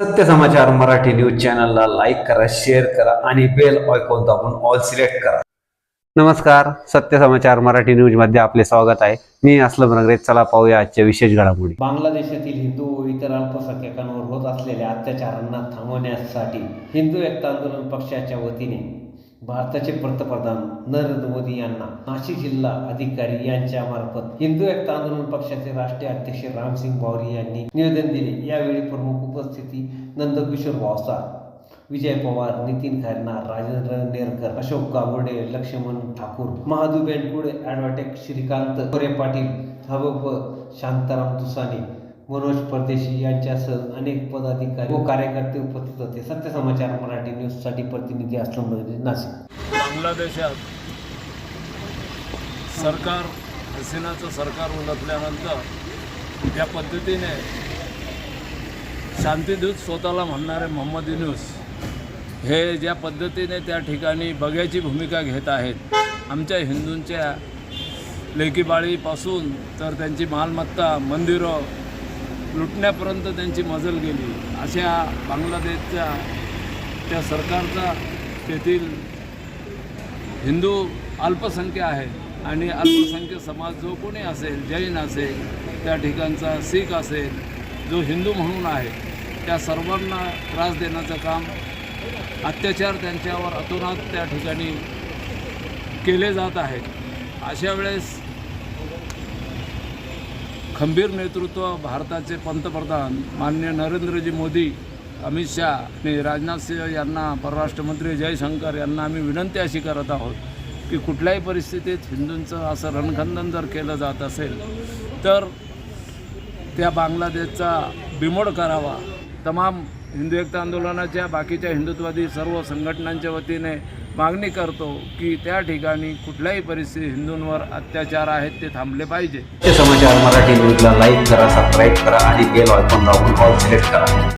सत्य समाचार मराठी न्यूज चॅनलला लाईक करा शेअर करा आणि बेल ऑयकॉन दाबून ऑल सिलेक्ट करा. नमस्कार सत्य समाचार मराठी न्यूजमध्ये आपले स्वागत आहे. मी असलम रंगरे चला पाहूया आजच्या विशेष घडामोडी. बांगलादेशातील हिंदू व इतर अल्पसंख्याकांवर होत असलेल्या अत्याचारांना थांबवण्यासाठी हिंदू एकता आंदोलन पक्षाच्या वतीने भारताचे पंतप्रधान नरेंद्र मोदी यांना नाशिक जिल्हा अधिकारी यांच्या मार्फत हिंदू एकता आंदोलन पक्षाचे राष्ट्रीय अध्यक्ष रामसिंग बावरी यांनी निवेदन दिले. यावेळी प्रमुख उपस्थिती नंदकिशोर भावसार विजय पवार नितीन खैरनार राजेंद्र नेरकर अशोक गावडे लक्ष्मण ठाकूर महादू बेनकुडे ॲडव्होकेट श्रीकांत कोरे पाटील हबप शांताराम तुसाने मनोज परदेशी यांच्यासह अनेक पदाधिकारी व कार्यकर्ते उपस्थित होते. सत्य समाचार मराठी न्यूजसाठी प्रतिनिधी असलम नाशिक. बांगलादेशात सरकार हसीनाचं सरकार उलटल्यानंतर त्या पद्धतीने शांतीदूत स्वतःला म्हणणारे मोहम्मद युनूस हे ज्या पद्धतीने त्या ठिकाणी बघ्याची भूमिका घेत आहेत. आमच्या हिंदूंच्या लेकीबाळीपासून तर त्यांची मालमत्ता मंदिरं लुटण्यापर्यंत त्यांची मजल गेली. अशा बांगलादेशच्या त्या सरकारचा तेथील हिंदू अल्पसंख्य आहे आणि अल्पसंख्य समाज जो कोणी असेल जैन असेल त्या ठिकाणचा सिख असेल जो हिंदू म्हणून आहे त्या सर्वांना त्रास देण्याचं काम अत्याचार त्यांच्यावर अतोनात त्या ठिकाणी केले जात आहेत अशा वेळेस खंबीर नेतृत्व भारताचे पंतप्रधान माननीय नरेंद्रजी मोदी अमित शहा आणि राजनाथ सिंह यांना परराष्ट्रमंत्री जयशंकर यांना आम्ही विनंती अशी करत आहोत की कुठल्याही परिस्थितीत हिंदूंचं असं रणखंदन जर केलं जात असेल तर त्या बांगलादेशचा बिमोड करावा. तमाम हिंदू एकता आंदोलनाच्या बाकीच्या हिंदुत्वादी सर्व संघटनांच्या वतीने मागणी करतो की त्या ठिकाणी कुठल्याही परिस्थितीत हिंदूंवर अत्याचार आहेत ते थांबले पाहिजे. समाचार मराठी न्यूजला लाईक करा सबस्क्राईब करा आणि बेल आयकॉन दाबून ऑल सिलेक्ट करा.